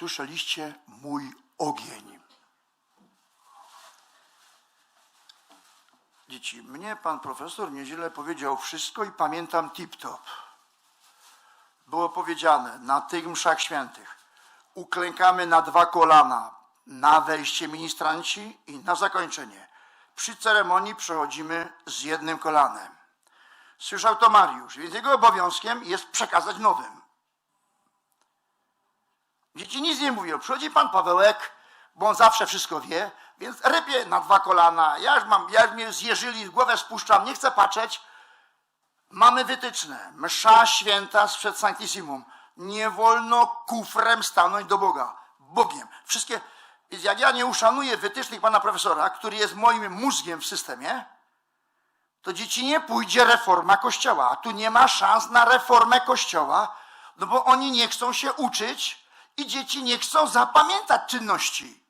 słyszeliście mój ogień. Dzieci, mnie pan profesor niedzielę powiedział wszystko i pamiętam tip-top. Było powiedziane na tych mszach świętych, uklękamy na dwa kolana, na wejście ministranci i na zakończenie. Przy ceremonii przechodzimy z jednym kolanem. Słyszał to Mariusz, więc jego obowiązkiem jest przekazać nowym. Dzieci nic nie mówią. Przychodzi pan Pawełek, bo on zawsze wszystko wie, więc rypie na dwa kolana. Ja już mam, ja już mnie zjeżyli, głowę spuszczam, nie chcę patrzeć. Mamy wytyczne. Msza święta sprzed Sanctissimum. Nie wolno kufrem stanąć do Boga. Bogiem. Wszystkie, jak ja nie uszanuję wytycznych pana profesora, który jest moim mózgiem w systemie, to dzieci nie pójdzie reforma Kościoła. A tu nie ma szans na reformę Kościoła, no bo oni nie chcą się uczyć i dzieci nie chcą zapamiętać czynności.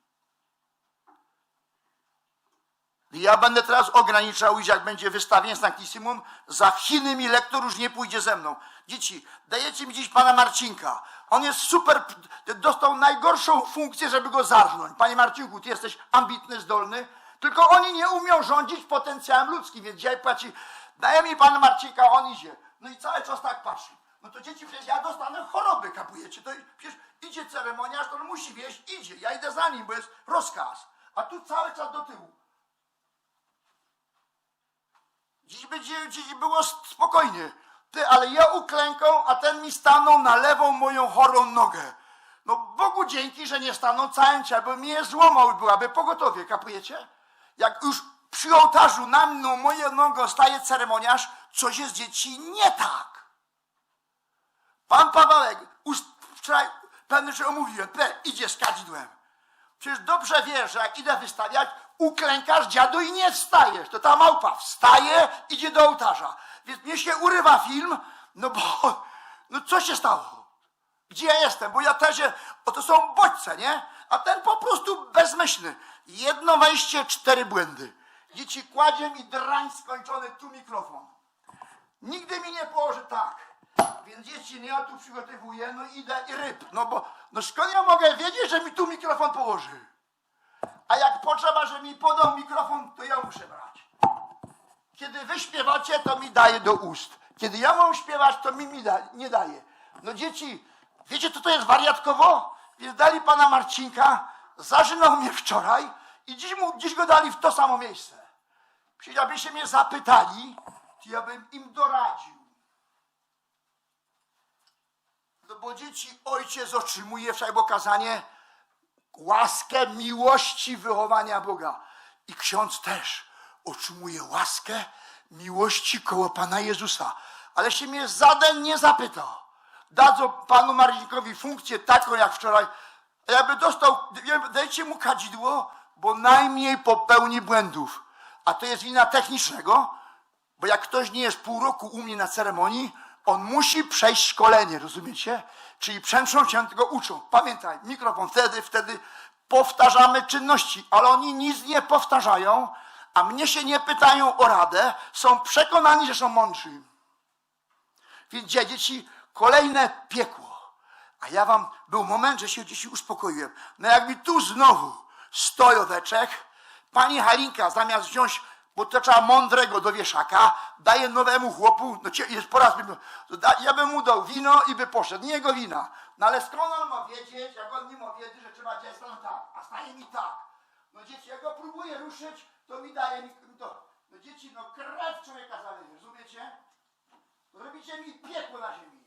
Ja będę teraz ograniczał, iż jak będzie wystawienie Sanctissimum, za Chiny mi lektor już nie pójdzie ze mną. Dzieci, dajecie mi dziś pana Marcinka. On jest super, dostał najgorszą funkcję, żeby go zarżnąć. Panie Marcinku, ty jesteś ambitny, zdolny, tylko oni nie umią rządzić potencjałem ludzkim, więc dzisiaj płaci, daje mi pan Marcinka, on idzie. No i cały czas tak patrzy. No to dzieci, przecież ja dostanę choroby, kapujecie? To przecież idzie ceremoniarz, to on musi wieść, idzie. Ja idę za nim, bo jest rozkaz. A tu cały czas do tyłu. Dziś będzie, dziś było spokojnie. Ty, ale ja uklęką, a ten mi stanął na lewą moją chorą nogę. No Bogu dzięki, że nie stanął całym ciałem, bo mnie złamał i byłaby pogotowie, kapujecie? Jak już przy ołtarzu na mną, moje nogę staje ceremoniarz, coś jest dzieci nie tak. Pan Pawełek, wczoraj pewnie, że omówiłem, P, idzie z kadzidłem. Przecież dobrze wiesz, że jak idę wystawiać, uklękasz dziadu i nie wstajesz. To ta małpa wstaje, idzie do ołtarza. Więc mnie się urywa film, no bo, no co się stało? Gdzie ja jestem? Bo ja też, je- bo to są bodźce, nie? A ten po prostu bezmyślny. Jedno wejście, cztery błędy. Dzieci kładzie mi drań skończony, tu mikrofon. Nigdy mi nie położy tak. Więc dzieci, nie ja tu przygotowuję, no idę i ryb. No bo, no skąd ja mogę wiedzieć, że mi tu mikrofon położy? A jak potrzeba, że mi podał mikrofon, to ja muszę brać. Kiedy wy śpiewacie, to mi daje do ust. Kiedy ja mam śpiewać, to mi, mi da, nie daje. No dzieci, wiecie co to jest wariatkowo? Więc dali pana Marcinka, zażynał mnie wczoraj i dziś, mu, dziś go dali w to samo miejsce. Przecież jakby się mnie zapytali, to ja bym im doradził. No bo dzieci, ojciec otrzymuje wszak kazanie łaskę miłości wychowania Boga. I ksiądz też otrzymuje łaskę miłości koło Pana Jezusa. Ale się mnie żaden nie zapyta. Dadzą panu Marcinkowi funkcję taką jak wczoraj. A jakby dostał, dajcie mu kadzidło, bo najmniej popełni błędów. A to jest wina technicznego, bo jak ktoś nie jest pół roku u mnie na ceremonii, on musi przejść szkolenie, rozumiecie? Czyli przęczą się tego uczą. Pamiętaj, mikrofon wtedy, wtedy powtarzamy czynności, ale oni nic nie powtarzają, a mnie się nie pytają o radę, są przekonani, że są mądrzy. Więc dzie- dzieci, kolejne piekło. A ja wam, był moment, że się dzieci uspokoiłem. No jak mi tu znowu stojoweczek, pani Halinka zamiast wziąć, bo to trzeba mądrego do wieszaka, daje nowemu chłopu, no jest po raz, ja bym mu dał wino i by poszedł, nie jego wina. No ale skąd on ma wiedzieć, jak on nie ma wiedzy, że trzeba działać stanie tak, a stanie mi tak. No dzieci, jak go próbuję ruszyć, to mi daje mi to. No dzieci, no krew człowieka zaleje, rozumiecie? Robicie mi piekło na ziemi.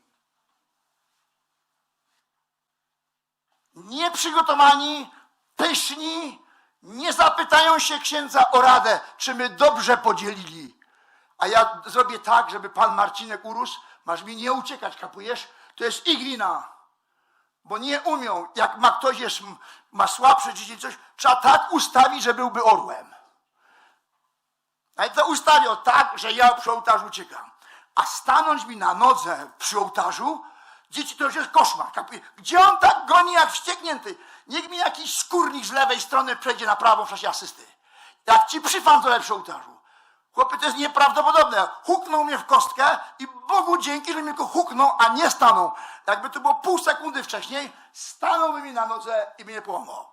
Nieprzygotowani, pyszni, nie zapytają się księdza o radę, czy my dobrze podzielili. A ja zrobię tak, żeby pan Marcinek urósł, masz mi nie uciekać, kapujesz? To jest ich wina. Bo nie umią, jak ma ktoś jest, ma słabsze dzieci, coś, trzeba tak ustawić, że byłby orłem. Ale to ustawią tak, że ja przy ołtarzu uciekam. A stanąć mi na nodze przy ołtarzu, dzieci to już jest koszmar. kapuje? Gdzie on tak goni jak wścieknięty? Niech mi jakiś skórnik z lewej strony przejdzie na prawą w czasie asysty. Jak ci przyfandole przy ołtarzu. Chłopie, to jest nieprawdopodobne. Huknął mnie w kostkę i Bogu dzięki, że mnie go huknął, a nie stanął. Jakby to było pół sekundy wcześniej, stanąłby mi na nodze i mnie połamał.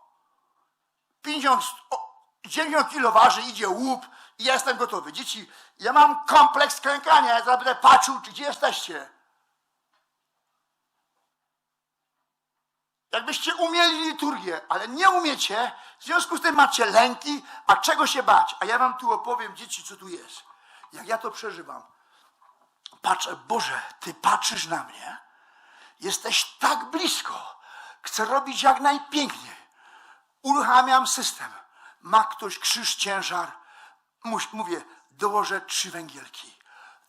50, o, 90 kilo waży, idzie łup i ja jestem gotowy. Dzieci, ja mam kompleks klękania, ja będę patrzył, czy gdzie jesteście. Jakbyście umieli liturgię, ale nie umiecie, w związku z tym macie lęki, a czego się bać? A ja wam tu opowiem, dzieci, co tu jest. Jak ja to przeżywam. Patrzę, Boże, Ty patrzysz na mnie, jesteś tak blisko, chcę robić jak najpiękniej. Uruchamiam system. Ma ktoś krzyż, ciężar. Mówię, dołożę trzy węgielki.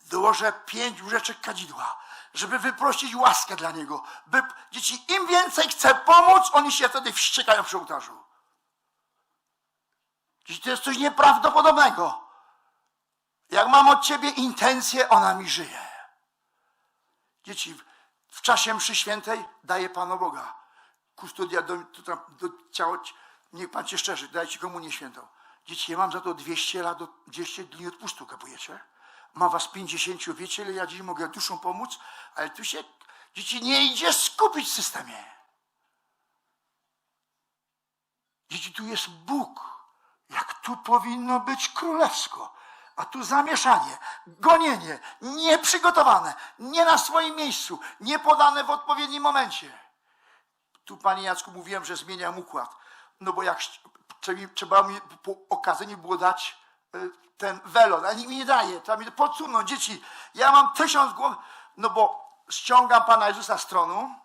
Dołożę pięć łyżeczek kadzidła, żeby wyprosić łaskę dla niego. By, dzieci, im więcej chcę pomóc, oni się wtedy wściekają przy ołtarzu. Dzieci, to jest coś nieprawdopodobnego. Jak mam od ciebie intencję, ona mi żyje. Dzieci, w- czasie mszy świętej daje Panu Boga. Kustodia do, do, do ciała, niech Pan cię szczerzy, daje ci komunię świętą. Dzieci, ja mam za to 200 lat, do 200 dni odpustu, kapujecie? Ma was 50, wiecie, ile ja dziś mogę duszą pomóc? Ale tu się, dzieci, nie idzie skupić w systemie. Dzieci, tu jest Bóg. Jak tu powinno być królewsko. A tu zamieszanie, gonienie, nieprzygotowane, nie na swoim miejscu, nie podane w odpowiednim momencie. Tu, panie Jacku, mówiłem, że zmieniam układ. No bo jak trzeba- mi po okazji było dać ten welon, ale nikt mi nie daje. Trzeba mi podsunąć. Dzieci, ja mam tysiąc głów, no bo ściągam Pana Jezusa z tronu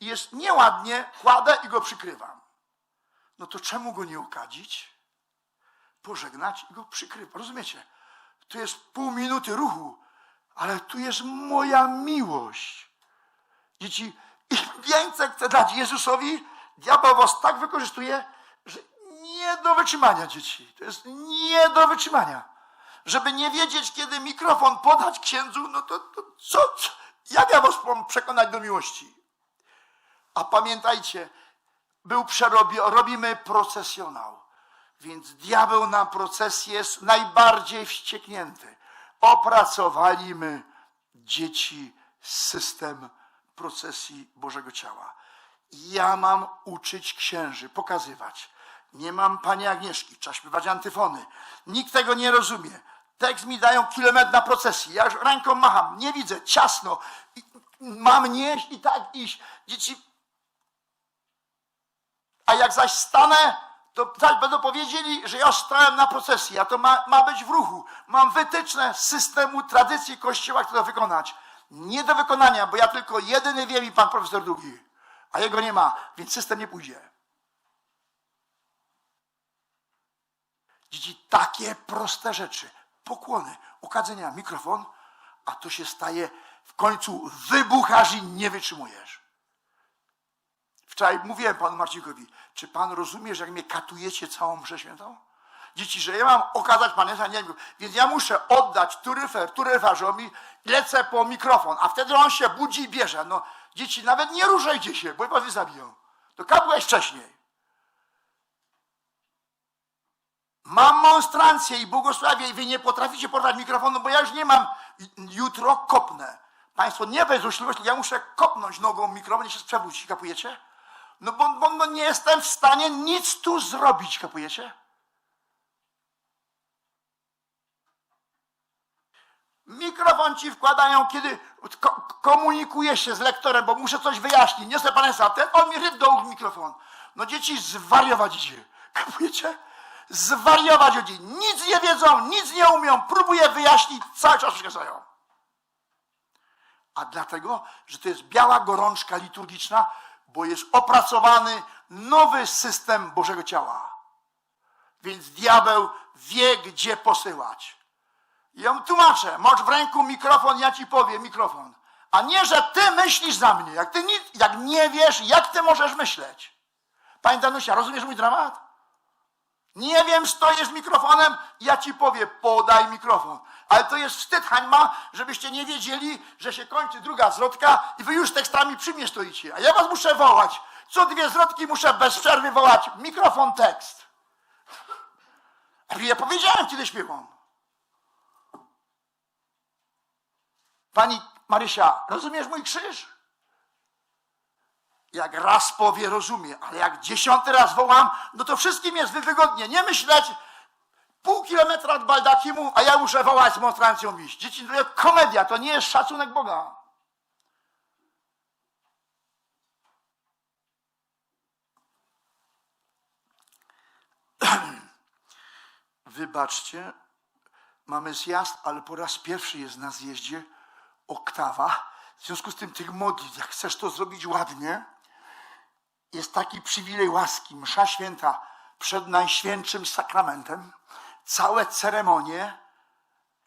i jest nieładnie, kładę i go przykrywam. No to czemu go nie okadzić? Pożegnać i go przykrywam. Rozumiecie? Tu jest pół minuty ruchu, ale tu jest moja miłość. Dzieci, im więcej chcę dać Jezusowi, diabeł was tak wykorzystuje, że nie do wytrzymania, dzieci. To jest nie do wytrzymania. Żeby nie wiedzieć, kiedy mikrofon podać księdzu, no to, to co? Jak ja was przekonać do miłości? A pamiętajcie, był przerobi, robimy procesjonał. Więc diabeł na procesję jest najbardziej wścieknięty. Opracowaliśmy dzieci system procesji Bożego Ciała. Ja mam uczyć księży, pokazywać. Nie mam pani Agnieszki, trzeba śpiewać antyfony. Nikt tego nie rozumie. Tekst mi dają kilometr na procesji. Ja już ręką macham, nie widzę, ciasno. Mam nieść i tak iść. Dzieci, a jak zaś stanę, to zaś będą powiedzieli, że ja stałem na procesji, a to ma, ma być w ruchu. Mam wytyczne systemu, tradycji Kościoła, które to wykonać. Nie do wykonania, bo ja tylko jedyny wiem i pan profesor drugi, a jego nie ma, więc system nie pójdzie. Dzieci, takie proste rzeczy, pokłony, okadzenia, mikrofon, a to się staje w końcu wybuchasz i nie wytrzymujesz. Wczoraj mówiłem panu Marcinkowi, czy pan rozumie, że jak mnie katujecie całą mszę świętą? Dzieci, że ja mam okazać Panu Jezusa, nie wiem, więc ja muszę oddać turyfer, turyfarzowi, lecę po mikrofon, a wtedy on się budzi i bierze. No, dzieci, nawet nie ruszajcie się, bo was zabiją. To kapłeś wcześniej. Mam monstrancję i błogosławię i wy nie potraficie porwać mikrofonu, bo ja już nie mam. Jutro kopnę. Państwo, nie bez złośliwości, ja muszę kopnąć nogą mikrofon i się przewrócić, kapujecie? No bo, bo no nie jestem w stanie nic tu zrobić, kapujecie? Mikrofon ci wkładają, kiedy ko komunikuję się z lektorem, bo muszę coś wyjaśnić. Nie chcę Państwa, ten on mi ryb do uch mikrofon. No dzieci zwariować idzie. Kapujecie? Zwariować idzie. Nic nie wiedzą, nic nie umią. Próbuję wyjaśnić, cały czas przeszkadzają. A dlatego, że to jest biała gorączka liturgiczna, bo jest opracowany nowy system Bożego Ciała. Więc diabeł wie, gdzie posyłać. Ja mu tłumaczę, masz w ręku mikrofon, ja ci powiem mikrofon. A nie, że ty myślisz za mnie. Jak ty nic, jak nie wiesz, jak ty możesz myśleć? Pani Danusia, rozumiesz mój dramat? Nie wiem, stoisz mikrofonem, ja ci powiem, podaj mikrofon. Ale to jest wstyd, hańma, żebyście nie wiedzieli, że się kończy druga zwrotka i wy już tekstami przy mnie stoicie. A ja was muszę wołać. Co dwie zwrotki muszę bez przerwy wołać. Mikrofon, tekst. Ja powiedziałem, kiedy śpiewam. Pani Marysia, rozumiesz mój krzyż? Jak raz powie, rozumie, ale jak dziesiąty raz wołam, no to wszystkim jest wygodnie. Nie myśleć pół kilometra od baldakimu, a ja muszę wołać z monstrancją iść. Dzieci, to jest komedia, to nie jest szacunek Boga. Wybaczcie, mamy zjazd, ale po raz pierwszy jest na zjeździe oktawa. W związku z tym tych modlitw, jak chcesz to zrobić ładnie, jest taki przywilej łaski, msza święta przed najświętszym sakramentem, całe ceremonie.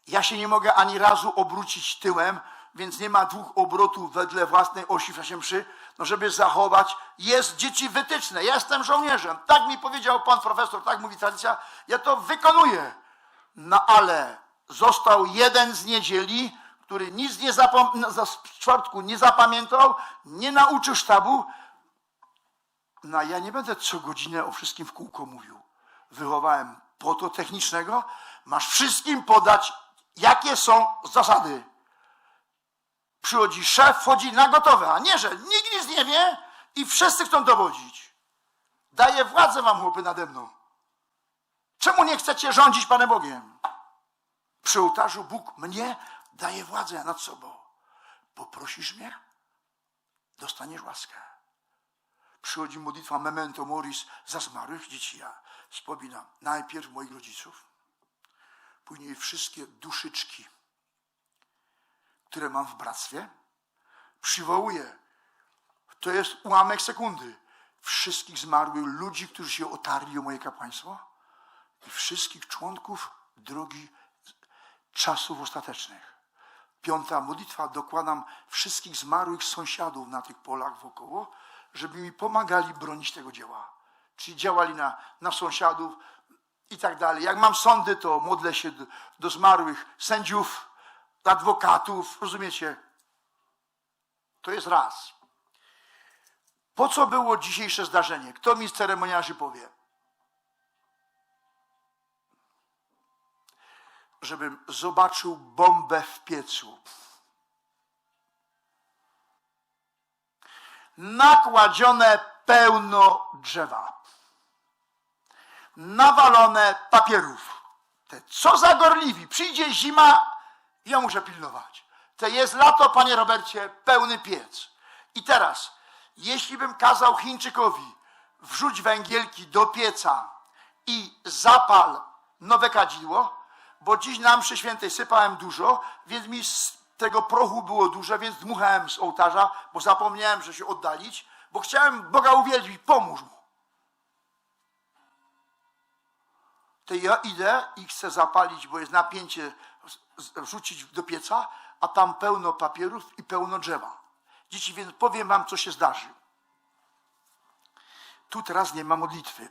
Ja się nie mogę ani razu obrócić tyłem, więc nie ma dwóch obrotów wedle własnej osi w czasie mszy, no żeby zachować. Jest dzieci wytyczne, jestem żołnierzem. Tak mi powiedział pan profesor, tak mówi tradycja, ja to wykonuję. No ale został jeden z niedzieli, który nic nie zapom- z czwartku nie zapamiętał, nie nauczył sztabu. No ja nie będę co godzinę o wszystkim w kółko mówił. Wychowałem po to technicznego, masz wszystkim podać, jakie są zasady. Przychodzi szef, wchodzi na gotowe, a nie, że nikt nic nie wie i wszyscy chcą dowodzić. Daję władzę wam, chłopy, nade mną. Czemu nie chcecie rządzić Panem Bogiem? Przy ołtarzu Bóg mnie daje władzę nad sobą. Poprosisz mnie, dostaniesz łaskę. Przychodzi modlitwa memento moris za zmarłych dzieci. Ja wspominam najpierw moich rodziców, później wszystkie duszyczki, które mam w bractwie. Przywołuję, to jest ułamek sekundy, wszystkich zmarłych ludzi, którzy się otarli o moje kapłaństwo i wszystkich członków drogi czasów ostatecznych. Piąta modlitwa dokładam wszystkich zmarłych sąsiadów na tych polach wokoło, żeby mi pomagali bronić tego dzieła. Czyli działali na, na sąsiadów i tak dalej. Jak mam sądy, to modlę się do, do zmarłych sędziów, adwokatów, rozumiecie? To jest raz. Po co było dzisiejsze zdarzenie? Kto mi z ceremoniarzy powie? żebym zobaczył bombę w piecu. Nakładzione pełno drzewa. Nawalone papierów. Te co za gorliwi. Przyjdzie zima, ja muszę pilnować. To jest lato, panie Robercie, pełny piec. I teraz, jeśli bym kazał Chińczykowi wrzuć węgielki do pieca i zapal nowe kadzidło, bo dziś na mszy świętej sypałem dużo, więc mi tego prochu było dużo, więc dmuchałem z ołtarza, bo zapomniałem, że się oddalić, bo chciałem Boga uwielbić, pomóż mu. To ja idę i chcę zapalić, bo jest napięcie, wrzucić do pieca, a tam pełno papierów i pełno drzewa. Dzieci, więc powiem wam, co się zdarzy. Tu teraz nie ma modlitwy.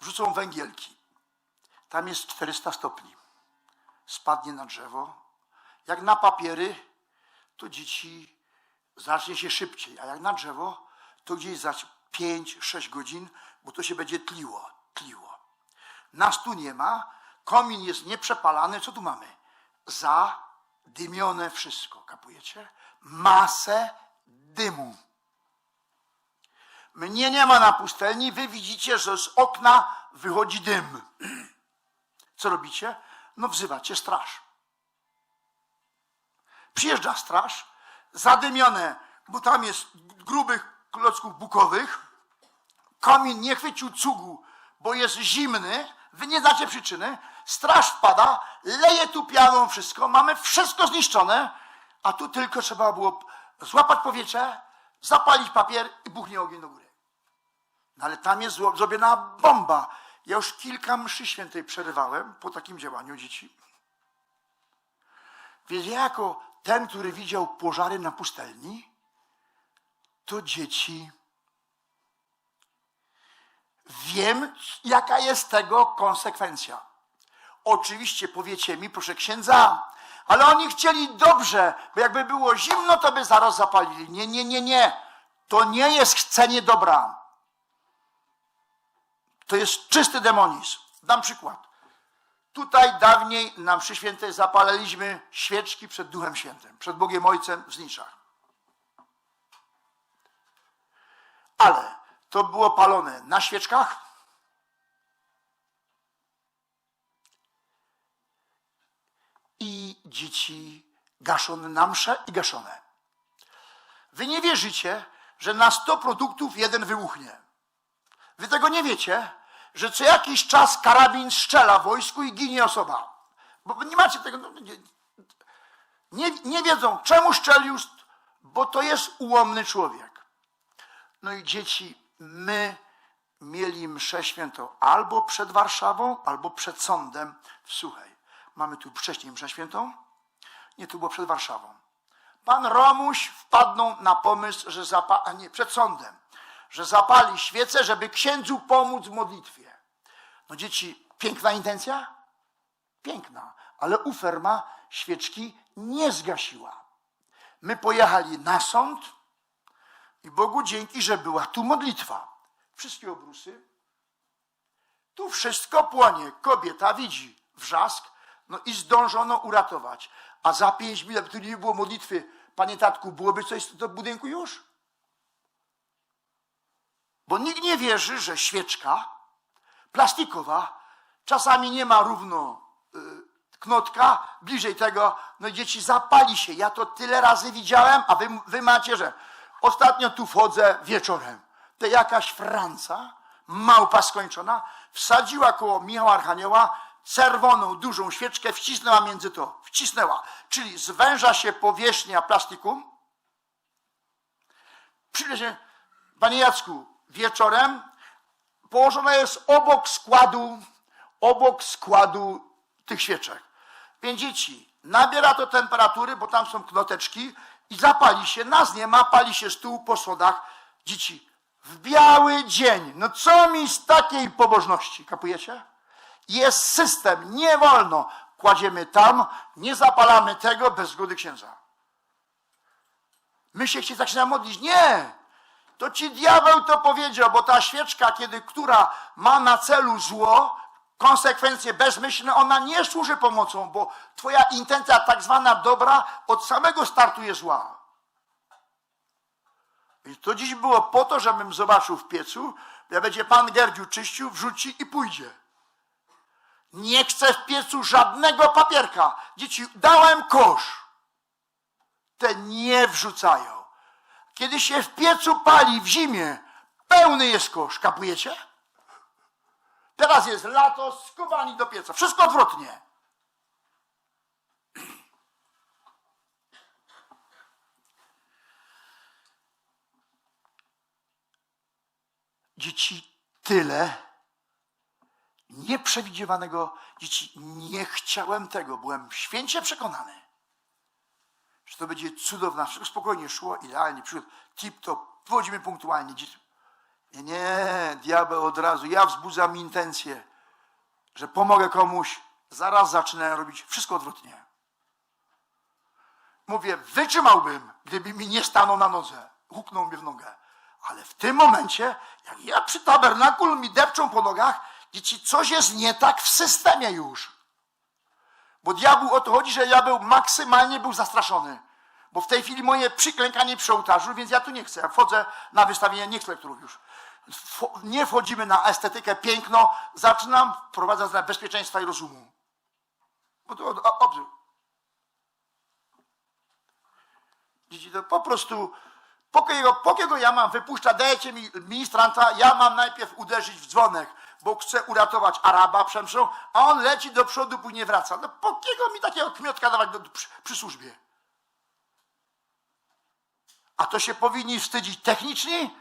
Wrzucą węgielki. Tam jest 400 stopni. Spadnie na drzewo. Jak na papiery, to dzieci zacznie się szybciej, a jak na drzewo, to gdzieś za 5-6 godzin, bo to się będzie tliło, tliło. Nas tu nie ma, komin jest nieprzepalany, co tu mamy? Zadymione wszystko, kapujecie? Masę dymu. Mnie nie ma na pustelni, wy widzicie, że z okna wychodzi dym. Co robicie? No wzywacie straż. Przyjeżdża straż, zadymione, bo tam jest grubych klocków bukowych, komin nie chwycił cugu, bo jest zimny, wy nie znacie przyczyny, straż wpada, leje tu pianą wszystko, mamy wszystko zniszczone, a tu tylko trzeba było złapać powietrze, zapalić papier i buchnie ogień do góry. No ale tam jest zrobiona bomba. Ja już kilka mszy świętej przerywałem po takim działaniu dzieci. Więc ja jako ten, który widział pożary na pustelni, to dzieci wiem, jaka jest tego konsekwencja. Oczywiście powiecie mi, proszę księdza, ale oni chcieli dobrze, bo jakby było zimno, to by zaraz zapalili. Nie, nie, nie, nie. To nie jest chcenie dobra. To jest czysty demonizm. Dam przykład. Tutaj dawniej na mszy świętej zapalaliśmy świeczki przed Duchem Świętym, przed Bogiem Ojcem w zniczach. Ale to było palone na świeczkach, i dzieci gaszone na msze i gaszone. Wy nie wierzycie, że na 100 produktów jeden wybuchnie. Wy tego nie wiecie, że co jakiś czas karabin strzela w wojsku i ginie osoba. Bo nie macie tego. no, Nie, nie, wiedzą, czemu strzelił, bo to jest ułomny człowiek. No i dzieci, my mieli mszę świętą albo przed Warszawą, albo przed sądem w Suchej. Mamy tu wcześniej mszę świętą? Nie, tu było przed Warszawą. Pan Romuś wpadną na pomysł, że zapali, a nie, przed sądem, że zapali świecę, żeby księdzu pomóc w modlitwie. No dzieci, piękna intencja? Piękna, ale uferma świeczki nie zgasiła. My pojechali na sąd i Bogu dzięki, że była tu modlitwa. Wszystkie obrusy. Tu wszystko płonie. Kobieta widzi wrzask, no i zdążono uratować. A za pięć minut, tu nie było modlitwy, panie tatku, byłoby coś do budynku już? Bo nikt nie wierzy, że świeczka plastikowa czasami nie ma równo y, knotka, bliżej tego, no i dzieci zapali się. Ja to tyle razy widziałem, a wy, wy macie, że ostatnio tu wchodzę wieczorem. To jakaś Franca, małpa skończona, wsadziła koło Michała Archanioła czerwoną, dużą świeczkę, wcisnęła między to. Wcisnęła. Czyli zwęża się powierzchnia plastiku. Przyjdzie się, panie Jacku, wieczorem położona jest obok składu, obok składu tych świeczek. Więc dzieci, nabiera to temperatury, bo tam są knoteczki i zapali się, nas nie ma, pali się stół po schodach. Dzieci, w biały dzień, no co mi z takiej pobożności, kapujecie? Jest system, nie wolno. Kładziemy tam, nie zapalamy tego bez zgody księdza. My się zaczynamy modlić. Nie! To ci diabeł to powiedział, bo ta świeczka, kiedy, która ma na celu zło, konsekwencje bezmyślne, ona nie służy pomocą, bo twoja intencja tak zwana dobra od samego startu jest zła. I to dziś było po to, żebym zobaczył w piecu, jak będzie pan Gerdziu czyścił, wrzuci i pójdzie. Nie chcę w piecu żadnego papierka. Dzieci, dałem kosz. Te nie wrzucają. Kiedy się w piecu pali w zimie, pełny jest kosz. Kapujecie? Teraz jest lato, skubani do pieca. Wszystko odwrotnie. Dzieci, tyle nieprzewidzianego dzieci. Nie chciałem tego. Byłem święcie przekonany, że to będzie cudowna. Wszystko spokojnie szło, idealnie, przyszedł tip-top, wchodzimy punktualnie. Nie, diabeł od razu. Ja wzbudzam intencję, że pomogę komuś. Zaraz zacznę robić wszystko odwrotnie. Mówię, wytrzymałbym, gdyby mi nie stanął na nodze. Huknął mnie w nogę. Ale w tym momencie, jak ja przy tabernakul mi depczą po nogach, Dzieci, coś jest nie tak w systemie już. Bo diabłu o to chodzi, że ja był maksymalnie był zastraszony. Bo w tej chwili moje przyklękanie przy ołtarzu, więc ja tu nie chcę. Ja wchodzę na wystawienie, nie chcę już. Nie wchodzimy na estetykę, piękno. Zaczynam wprowadzać na bezpieczeństwa i rozumu. Bo to obzór. Dzieci, to po prostu Póki go ja mam wypuszcza, dajecie mi ministranta, ja mam najpierw uderzyć w dzwonek, bo chcę uratować Araba, przemszą, a on leci do przodu, później wraca. No pókiego mi takiego kmiotka dawać do, przy, przy służbie? A to się powinni wstydzić techniczni,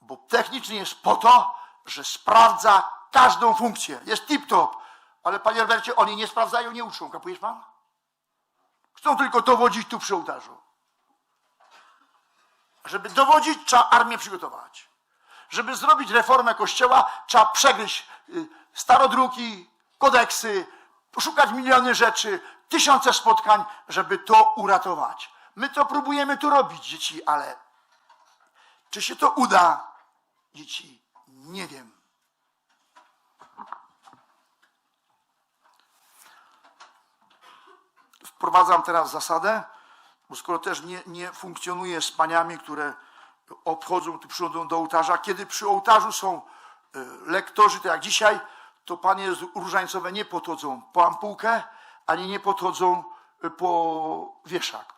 bo techniczny jest po to, że sprawdza każdą funkcję. Jest tip-top. Ale panie Robercie, oni nie sprawdzają, nie uczą. Kapujesz pan? Chcą tylko dowodzić tu przy ołtarzu. Żeby dowodzić, trzeba armię przygotować. Żeby zrobić reformę kościoła, trzeba przegryźć y, starodruki, kodeksy, poszukać miliony rzeczy, tysiące spotkań, żeby to uratować. My to próbujemy tu robić, dzieci, ale czy się to uda, dzieci, nie wiem. wprowadzam teraz zasadę, bo skoro też nie, nie funkcjonuję z paniami, które obchodzą, przychodzą do ołtarza, kiedy przy ołtarzu są e, lektorzy, tak jak dzisiaj, to panie różańcowe nie podchodzą po ampułkę, ani nie podchodzą e, po wieszak.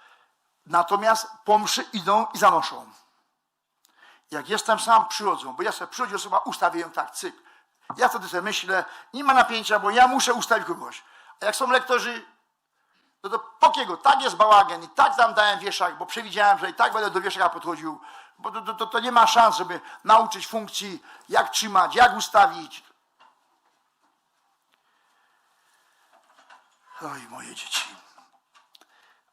Natomiast po mszy idą i zanoszą. Jak jestem sam, przychodzą, bo ja sobie przychodzi osoba, ustawię ją tak, cyk. Ja wtedy sobie myślę, nie ma napięcia, bo ja muszę ustawić kogoś. A jak są lektorzy, no to pokiego, tak jest bałagan i tak tam dałem wieszak, bo przewidziałem, że i tak będę do wieszaka podchodził, bo to, to, to, nie ma szans, żeby nauczyć funkcji, jak trzymać, jak ustawić. Oj, moje dzieci.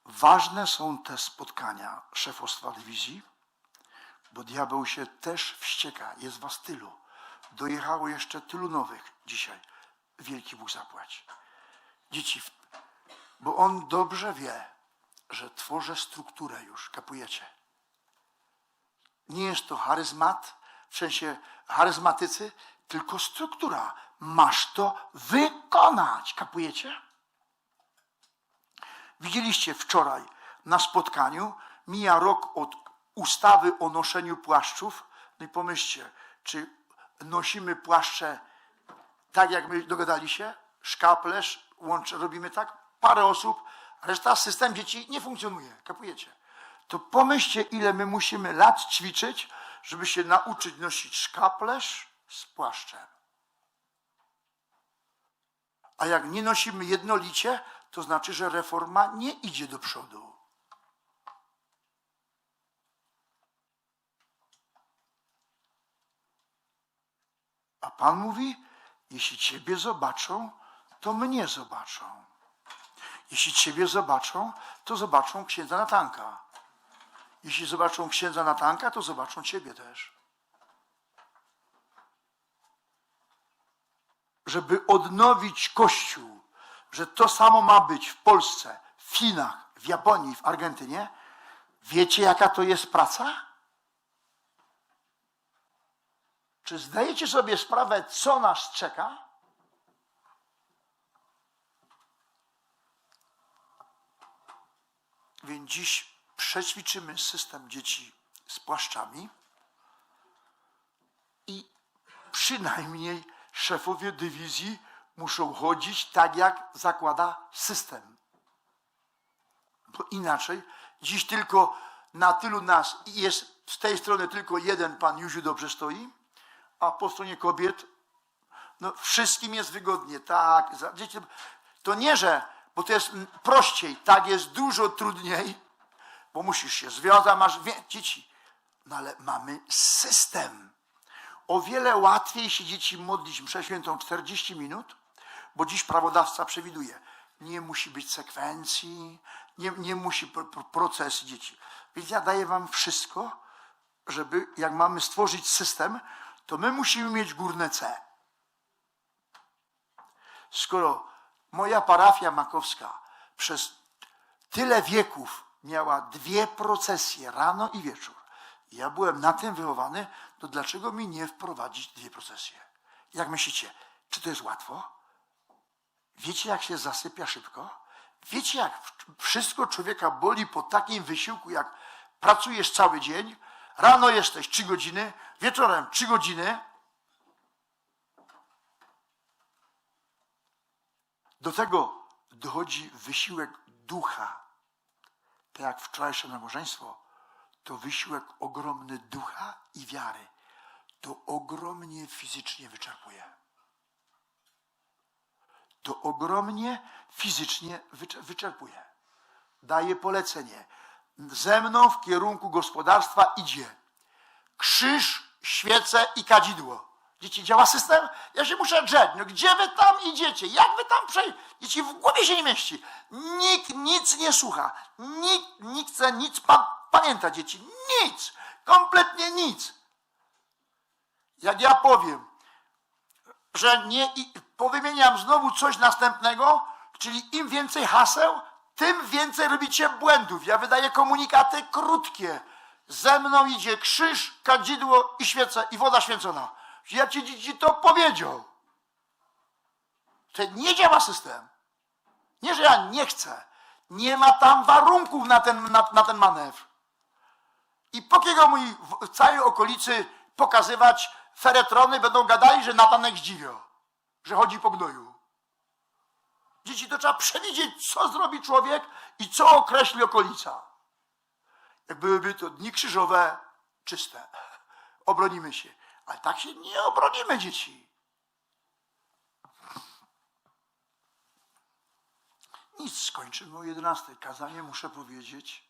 Ważne są te spotkania szefostwa dywizji, bo diabeł się też wścieka. Jest was tylu. Dojechało jeszcze tylu nowych dzisiaj. Wielki Bóg zapłać. Dzieci, bo on dobrze wie, że tworzę strukturę już, kapujecie. Nie jest to charyzmat, w sensie charyzmatycy, tylko struktura. Masz to wykonać, kapujecie? Widzieliście wczoraj na spotkaniu, mija rok od ustawy o noszeniu płaszczów. No i pomyślcie, czy nosimy płaszcze tak, jak my dogadali się? Szkaplerz, łącze, robimy tak? Parę osób, reszta system dzieci nie funkcjonuje. Kapujecie? To pomyślcie, ile my musimy lat ćwiczyć, żeby się nauczyć nosić szkaplerz z płaszczem. A jak nie nosimy jednolicie, to znaczy, że reforma nie idzie do przodu. A Pan mówi: Jeśli Ciebie zobaczą, to mnie zobaczą. Jeśli Ciebie zobaczą, to zobaczą księdza Natanka. Jeśli zobaczą księdza Natanka, to zobaczą Ciebie też. Żeby odnowić Kościół, że to samo ma być w Polsce, w Chinach, w Japonii, w Argentynie, wiecie jaka to jest praca? Czy zdajecie sobie sprawę, co nas czeka? Więc dziś przećwiczymy system dzieci z płaszczami i przynajmniej szefowie dywizji muszą chodzić tak, jak zakłada system. Bo inaczej, dziś tylko na tylu nas jest z tej strony tylko jeden pan Józiu dobrze stoi, a po stronie kobiet no, wszystkim jest wygodnie. Tak, dzieci, to nie, że, bo to jest prościej, tak jest dużo trudniej, bo musisz się związać, masz dzieci. No ale mamy system. O wiele łatwiej się dzieci modlić mszę świętą 40 minut, bo dziś prawodawca przewiduje, nie musi być sekwencji, nie, nie musi pro, pro, procesy dzieci. Więc ja daję wam wszystko, żeby jak mamy stworzyć system, to my musimy mieć górne C. Skoro moja parafia makowska przez tyle wieków miała dwie procesje, rano i wieczór, ja byłem na tym wychowany, to dlaczego mi nie wprowadzić dwie procesje? Jak myślicie, czy to jest łatwo? Wiecie, jak się zasypia szybko? Wiecie, jak wszystko człowieka boli po takim wysiłku, jak pracujesz cały dzień, rano jesteś trzy godziny, wieczorem trzy godziny. Do tego dochodzi wysiłek ducha. Tak jak wczorajsze nabożeństwo, to wysiłek ogromny ducha i wiary. To ogromnie fizycznie wyczerpuje to ogromnie fizycznie wyczer- wyczerpuje. Daje polecenie. Ze mną w kierunku gospodarstwa idzie krzyż, świece i kadzidło. Dzieci, działa system? Ja się muszę drzeć. No gdzie wy tam idziecie? Jak wy tam przejdziecie? Dzieci, w głowie się nie mieści. Nikt nic nie słucha. Nikt nie chce nic pa- pamięta, dzieci. Nic. Kompletnie nic. Jak ja powiem, że nie powymieniam znowu coś następnego, czyli im więcej haseł, tym więcej robicie błędów. Ja wydaję komunikaty krótkie. Ze mną idzie krzyż, kadzidło i świece i woda święcona. Ja ci dzieci to powiedział. To nie działa system. Nie, że ja nie chcę, Nie ma tam warunków na ten, na, na ten manewr. I pokiego w w całej okolicy pokazywać feretrony, będą gadali, że Natanek zdziwio, że chodzi po gnoju. Dzieci, to trzeba przewidzieć, co zrobi człowiek i co określi okolica. Jak byłyby to dni krzyżowe, czyste. Obronimy się. Ale tak się nie obronimy, dzieci. Nic, skończymy o 11. Kazanie muszę powiedzieć.